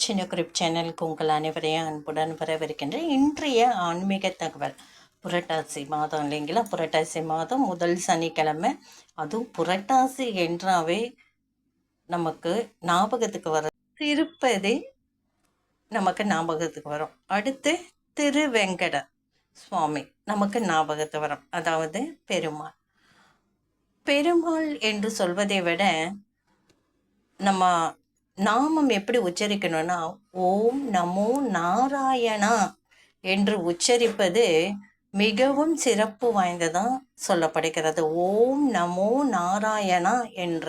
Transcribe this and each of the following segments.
சின்ன குறிப் சேனலுக்கு உங்கள் அனைவரையும் அன்புடன் வரவிருக்கின்ற இன்றைய ஆன்மீக தகவல். புரட்டாசி மாதம் இல்லைங்களா? புரட்டாசி மாதம் முதல் சனிக்கிழமை. அதுவும் புரட்டாசி என்றாவே நமக்கு ஞாபகத்துக்கு வர திருப்பதி நமக்கு ஞாபகத்துக்கு வரும். அடுத்து திருவெங்கட சுவாமி நமக்கு ஞாபகத்துக்கு வரும். அதாவது பெருமாள். பெருமாள் என்று சொல்வதை விட நம்ம நாமம் எப்படி உச்சரிக்கணும்னா ஓம் நமோ நாராயணா என்று உச்சரிப்பது மிகவும் சிறப்பு வாய்ந்ததாக சொல்லப்படுகிறது. ஓம் நமோ நாராயணா என்ற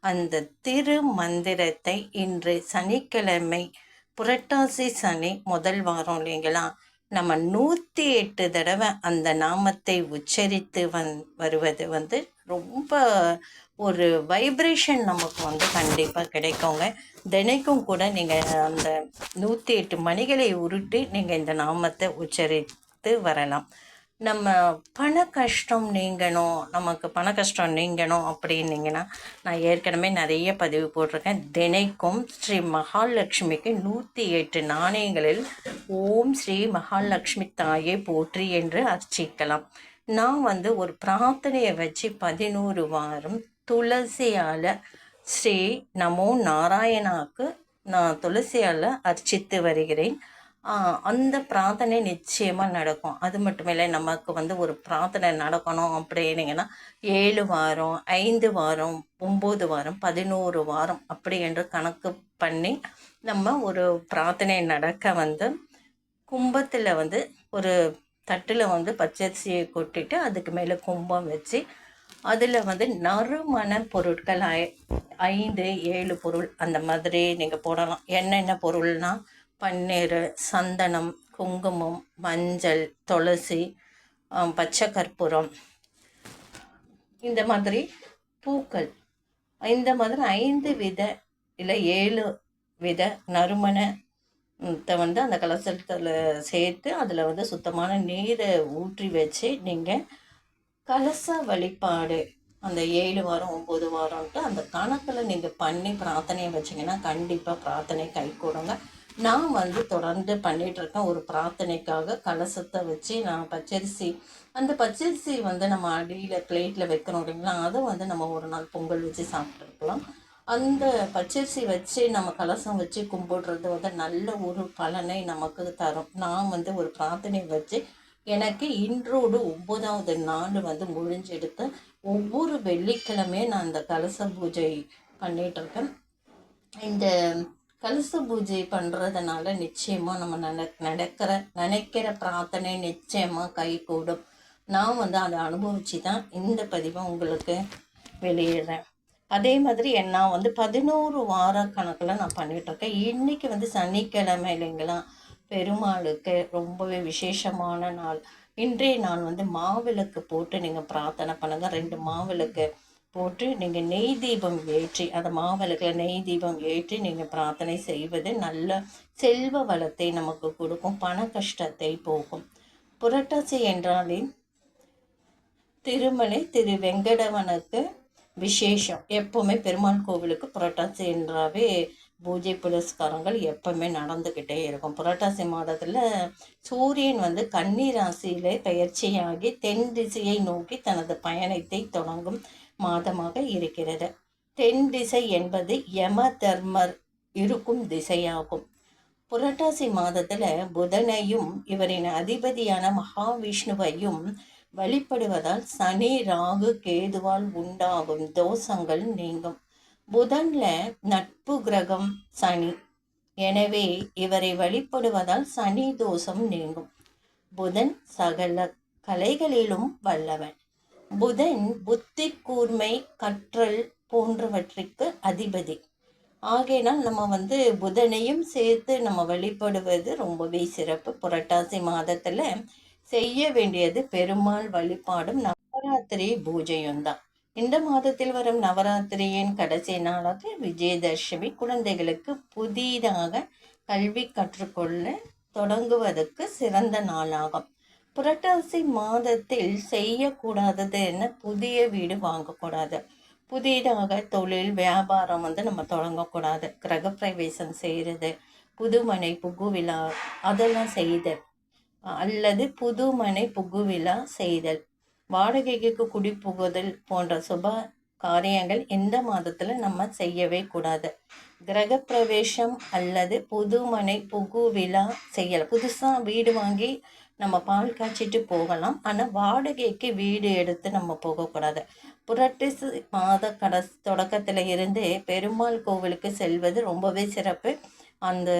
அந்த திரு மந்திரத்தை இன்று சனிக்கிழமை புரட்டாசி சனி முதல் வாரம் இல்லைங்களா நம்ம நூற்றி எட்டு தடவை அந்த நாமத்தை உச்சரித்து வந் வருவது வந்து ரொம்ப ஒரு வைப்ரேஷன் நமக்கு வந்து கண்டிப்பாக கிடைக்குங்க. தினைக்கும் கூட நீங்கள் அந்த நூற்றி எட்டு மணிகளை உருட்டி நீங்கள் இந்த நாமத்தை உச்சரித்து வரலாம். நம்ம பண கஷ்டம் நீங்கணும் நமக்கு பண கஷ்டம் நீங்கணும் அப்படின்னீங்கன்னா நான் ஏற்கனவே நிறைய பதிவு போட்டிருக்கேன். தினைக்கும் ஸ்ரீ மகாலட்சுமிக்கு நூற்றி எட்டு நாணயங்களில் ஓம் ஸ்ரீ மகாலட்சுமி தாயை போற்றி என்று அர்ச்சிக்கலாம். நான் வந்து ஒரு பிரார்த்தனையை வச்சு பதினோரு வாரம் துளசியால் ஸ்ரீ நமோ நாராயணாக்கு நான் துளசியால் அர்ச்சித்து வருகிறேன். அந்த பிரார்த்தனை நிச்சயமாக நடக்கும். அது மட்டும் இல்லை நமக்கு வந்து ஒரு பிரார்த்தனை நடக்கணும் அப்படின்னீங்கன்னா ஏழு வாரம் ஐந்து வாரம் ஒம்பது வாரம் பதினோரு வாரம் அப்படி என்று கணக்கு பண்ணி நம்ம ஒரு பிரார்த்தனை நடக்க வந்து கும்பத்தில் வந்து ஒரு தட்டில் வந்து பச்சரிசியை கொட்டிட்டு அதுக்கு மேலே கும்பம் வச்சு அதில் வந்து நறுமண பொருட்கள் ஐ ஐந்து ஏழு பொருள் அந்த மாதிரி நீங்கள் போடலாம். என்னென்ன பொருள்னால் பன்னீர் சந்தனம் குங்குமம் மஞ்சள் துளசி பச்சை கற்பூரம். இந்த மாதிரி பூக்கள். இந்த மாதிரி ஐந்து வித இல்லை ஏழு வித நறுமணத்தை வந்து அந்த கலசத்தில் சேர்த்து அதில் வந்து சுத்தமான நீரை ஊற்றி வச்சு நீங்கள் கலச வழிபாடு. அந்த ஏழு வாரம் ஒம்பது வாரம்ட்டு அந்த கணக்கில் நீங்கள் பண்ணி பிரார்த்தனையை வச்சிங்கன்னா கண்டிப்பாக பிரார்த்தனை கை கொடுங்க. நான் வந்து தொடர்ந்து பண்ணிகிட்ருக்கேன் ஒரு பிரார்த்தனைக்காக கலசத்தை வச்சு நான் பச்சரிசி அந்த பச்சரிசி வந்து நம்ம அடியில் பிளேட்டில் வைக்கணும் அப்படிங்களா அதை வந்து நம்ம ஒரு நாள் பொங்கல் வச்சு சாப்பிட்ருக்கலாம் அந்த பச்சரிசி வச்சு நம்ம கலசம் வச்சு கும்பிடுறது வந்து நல்ல ஒரு பலனை நமக்கு தரும். நான் வந்து ஒரு பிரார்த்தனை வச்சு எனக்கு இன்றோடு ஒன்பதாவது நாள் வந்து முடிஞ்செடுத்து ஒவ்வொரு வெள்ளிக்கிழமையும் நான் அந்த கலச பூஜை பண்ணிகிட்ருக்கேன் இந்த கலச பூஜை பண்ணுறதுனால நிச்சயமாக நம்ம நட நடக்கிற நினைக்கிற பிரார்த்தனை நிச்சயமாக கை கூடும். நான் வந்து அதை அனுபவித்து தான் இந்த பதிவை உங்களுக்கு வெளியிடுறேன். அதே மாதிரி நான் வந்து பதினோரு வார கணக்கில் நான் பண்ணிகிட்ருக்கேன் இன்றைக்கி வந்து சனிக்கிழமை இல்லைங்களா? பெருமாளுக்கு ரொம்பவே விசேஷமான நாள். இன்றைய நான் வந்து மாவிளக்கு போட்டு நீங்கள் பிரார்த்தனை பண்ணுங்கள் ரெண்டு மாவிளக்கு போட்டு நீங்கள் நெய் தீபம் ஏற்றி அந்த மாவிளக்கில் நெய் தீபம் ஏற்றி நீங்கள் பிரார்த்தனை செய்வது நல்ல செல்வ வளத்தை நமக்கு கொடுக்கும் பண கஷ்டத்தை போகும் புரட்டாசி என்றாலே திருமலை திரு வெங்கடவனுக்கு விசேஷம். எப்போவுமே பெருமாள் கோவிலுக்கு புரட்டாசி என்றாவே பூஜை புரஸ்காரங்கள் எப்பவுமே நடந்துக்கிட்டே இருக்கும். புரட்டாசி மாதத்தில் சூரியன் வந்து கன்னி ராசியிலே பயிற்சியாகி தென் திசையை நோக்கி தனது பயணத்தை தொடங்கும் மாதமாக இருக்கிறது. தென் திசை என்பது யம தர்மர் இருக்கும் திசையாகும். புரட்டாசி மாதத்தில் புதனையும் இவரின் அதிபதியான மகாவிஷ்ணுவையும் வழிபடுவதால் சனி ராகு கேதுவால் உண்டாகும் தோஷங்கள் நீங்கும். புதன்ல நட்பு கிரகம் சனி. எனவே இவரை வழிபடுவதால் சனி தோஷம் நீங்கும். புதன் சகல கலைகளிலும் வல்லவன். புதன் புத்தி கூர்மை கற்றல் போன்றவற்றிற்கு அதிபதி. ஆகையினால் நம்ம வந்து புதனையும் சேர்த்து நம்ம வழிபடுவது ரொம்பவே சிறப்பு. புரட்டாசி மாதத்தில் செய்ய வேண்டியது பெருமாள் வழிபாடும். நவராத்திரி பூஜையும் தான் இந்த மாதத்தில் வரும் நவராத்திரியின் கடைசி நாளாக விஜயதசமி குழந்தைகளுக்கு புதிதாக கல்வி கற்றுக்கொள்ள தொடங்குவதற்கு சிறந்த நாளாகும். புரட்டாசி மாதத்தில் செய்யக்கூடாதது என்ன? புதிய வீடு வாங்கக்கூடாது. புதிதாக தொழில் வியாபாரம் வந்து நம்ம தொடங்கக்கூடாது. கிரக பிரவேசம் செய்கிறது புதுமனை புகு விழா அதெல்லாம் செய்தல். அல்லது புதுமனை புகு விழா செய்தல். வாடகைக்கு குடி புகுதல் போன்ற சுப காரியங்கள் எந்த மாதத்தில் நம்ம செய்யவே கூடாது. கிரகப்பிரவேசம் அல்லது புதுமனை புகு விழா செய்யலாம் புதுசாக வீடு வாங்கி நம்ம பால் காய்ச்சிட்டு போகலாம். ஆனால் வாடகைக்கு வீடு எடுத்து நம்ம போகக்கூடாது புரட்டிசு மாத கட தொடக்கத்தில் இருந்து பெருமாள் கோவிலுக்கு செல்வது ரொம்பவே சிறப்பு. அந்த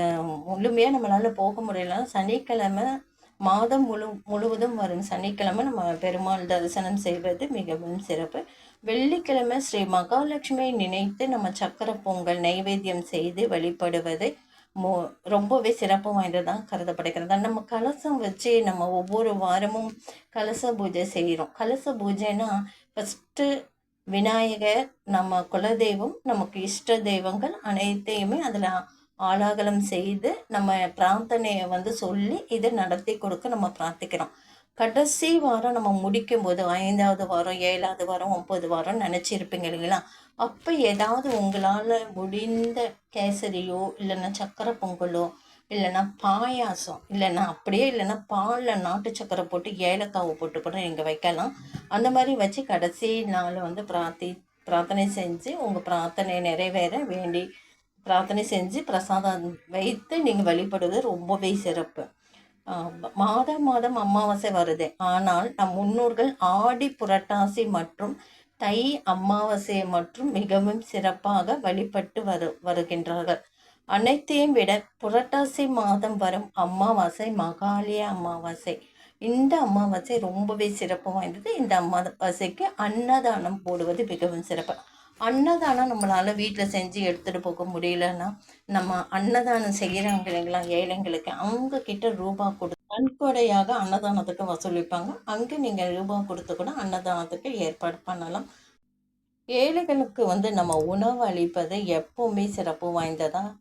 முழுமையாக நம்மளால் போக முடியல சனிக்கிழமை மாதம் முழு முழுவதும் வரும் சனிக்கிழமை நம்ம பெருமாள் தரிசனம் செய்வது மிகவும் சிறப்பு. வெள்ளிக்கிழமை ஸ்ரீ மகாலட்சுமியை நினைத்து நம்ம சக்கர பொங்கல் நைவேத்தியம் செய்து வழிபடுவது மோ ரொம்பவே சிறப்பு வாய்ந்ததாக கருதப்படுகிறது. நம்ம கலசம் வச்சு நம்ம ஒவ்வொரு வாரமும் கலச பூஜை செய்கிறோம். கலச பூஜைனா ஃபஸ்ட்டு விநாயகர் நம்ம குலதெய்வம் நமக்கு இஷ்ட தெய்வங்கள் அனைத்தையுமே அதில் ஆலாகலம் செய்து நம்ம பிரார்த்தனையை வந்து சொல்லி இதை நடத்தி கொடுக்க நம்ம பிரார்த்திக்கிறோம். கடைசி வாரம் நம்ம முடிக்கும் போது ஐந்தாவது வாரம் ஏழாவது வாரம் ஒம்பது வாரம் நினச்சிருப்பீங்க இல்லைங்களா? அப்போ ஏதாவது உங்களால் முடிந்த கேசரியோ இல்லைன்னா சக்கரை பொங்கலோ இல்லைன்னா பாயாசம் இல்லைன்னா அப்படியே இல்லைன்னா பாலில் நாட்டு சக்கரை போட்டு ஏலக்காவை போட்டு கூட நீங்கள் வைக்கலாம். அந்த மாதிரி வச்சு கடைசி நாள் வந்து பிரார்த்தி பிரார்த்தனை செஞ்சு உங்கள் பிரார்த்தனை நிறைவேற வேண்டி பிரார்த்தனை செஞ்சு பிரசாதம் வைத்து நீங்கள் வழிபடுவது ரொம்பவே சிறப்பு. மாதம் மாதம் அமாவாசை வருது. ஆனால் நம் முன்னோர்கள் ஆடி புரட்டாசி மற்றும் தை அமாவாசை மற்றும் மிகவும் சிறப்பாக வழிபட்டு வரு வருகின்றார்கள். அனைத்தையும் விட புரட்டாசி மாதம் வரும் அமாவாசை மகாலய அமாவாசை. இந்த அமாவாசை ரொம்பவே சிறப்பு வாய்ந்தது. இந்த அமாவாசைக்கு அன்னதானம் போடுவது மிகவும் சிறப்பு. அன்னதானம் நம்மளால் வீட்டில் செஞ்சு எடுத்துகிட்டு போக முடியலன்னா நம்ம அன்னதானம் செய்கிறாங்க இல்லைங்களா ஏழைங்களுக்கு அவங்க கிட்ட ரூபா கொடு நன்கொடையாக அன்னதானத்துக்கு வசூலிப்பாங்க. அங்கே நீங்கள் ரூபா கொடுத்து கூட அன்னதானத்துக்கு ஏற்பாடு பண்ணலாம். ஏழைகளுக்கு வந்து நம்ம உணவு அளிப்பது எப்போவுமே சிறப்பு வாய்ந்ததாக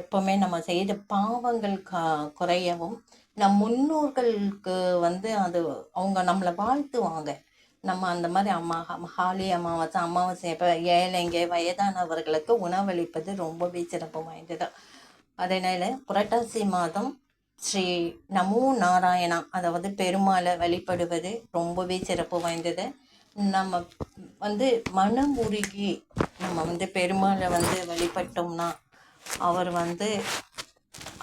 எப்போவுமே நம்ம செய்த பாவங்கள் க குறையவும் நம் முன்னோர்களுக்கு வந்து அது அவங்க நம்மளை வாழ்த்துவாங்க. நம்ம அந்த மாதிரி அம்மா ஹாலி அமாவாசை அமாவாசை எப்போ ஏழைங்க வயதானவர்களுக்கு உணவளிப்பது ரொம்பவே சிறப்பு வாய்ந்தது. அதனால் புரட்டாசி மாதம் ஸ்ரீ நமோ நாராயணா அதாவது பெருமாளை வழிபடுவது ரொம்பவே சிறப்பு வாய்ந்தது. நம்ம வந்து மனம் உருகி நம்ம வந்து பெருமாளை வந்து வழிபட்டோம்னா அவர் வந்து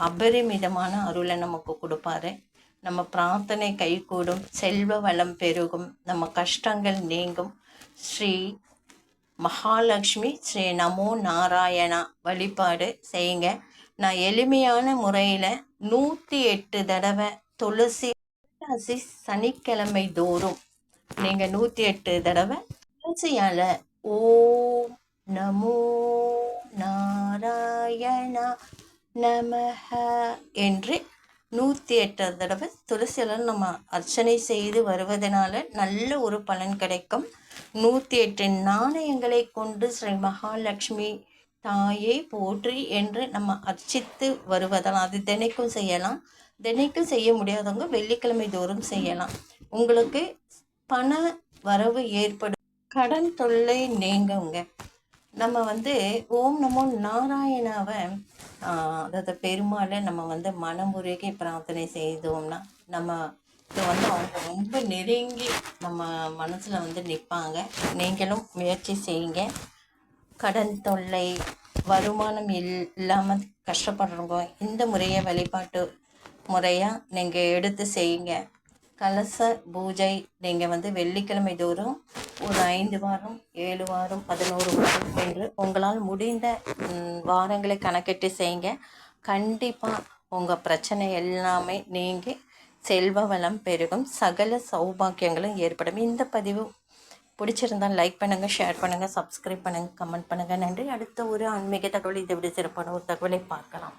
அபரிமிதமான அருளை நமக்கு கொடுப்பாரு. நம்ம பிரார்த்தனை கைகூடும் செல்வ வளம் பெருகும் நம்ம கஷ்டங்கள் நீங்கும். ஸ்ரீ மகாலட்சுமி ஸ்ரீ நமோ நாராயணா வழிபாடு செய்யுங்க. நான் எளிமையான முறையில் நூற்றி எட்டு தடவை துளசி புரட்டாசி சனிக்கிழமை தோறும் நீங்கள் நூற்றி எட்டு தடவை துளசியால் ஓம் நமோ நாராயணா நமஹ என்று நூற்றி எட்டு தடவை துளசியில் நம்ம அர்ச்சனை செய்து வருவதனால நல்ல ஒரு பலன் கிடைக்கும். நூற்றி எட்டு நாணயங்களை கொண்டு ஸ்ரீ மகாலட்சுமி தாயை போற்றி என்று நம்ம அர்ச்சித்து வருவதால் அது தினைக்கும் செய்யலாம். தினைக்கும் செய்ய முடியாதவங்க வெள்ளிக்கிழமை தோறும் செய்யலாம். உங்களுக்கு பண வரவு ஏற்படும் கடன் தொல்லை நீங்குங்க. நம்ம வந்து ஓம் நமோ நாராயணாவை அதாவது பெருமாளை நம்ம வந்து மனமுருகி பிரார்த்தனை செய்தோம்னா நம்ம இது வந்து அவங்க ரொம்ப நெருங்கி நம்ம மனசில் வந்து நிற்பாங்க நீங்களும் முயற்சி செய்யுங்க. கடன் தொல்லை வருமானம் இல் இல்லாமல் கஷ்டப்படுறவங்க இந்த முறையை வழிபாட்டு முறையாக நீங்கள் எடுத்து செய்யுங்க. கலச பூஜை நீங்கள் வந்து வெள்ளிக்கிழமை தோறும் ஒரு ஐந்து வாரம் ஏழு வாரம் பதினோரு வாரம் என்று உங்களால் முடிந்த வாரங்களை கணக்கிட்டு செய்யுங்க. கண்டிப்பாக உங்கள் பிரச்சனை எல்லாமே நீங்கள் செல்வ வளம் பெருகும். சகல சௌபாக்கியங்களும் ஏற்படும். இந்த பதிவு பிடிச்சிருந்தால் லைக் பண்ணுங்கள் ஷேர் பண்ணுங்கள் சப்ஸ்கிரைப் பண்ணுங்கள் கமெண்ட் பண்ணுங்கள் நன்றி. அடுத்த ஒரு ஆன்மீக தகவல் இதை விட சிறப்பான ஒரு தகவலை பார்க்கலாம்.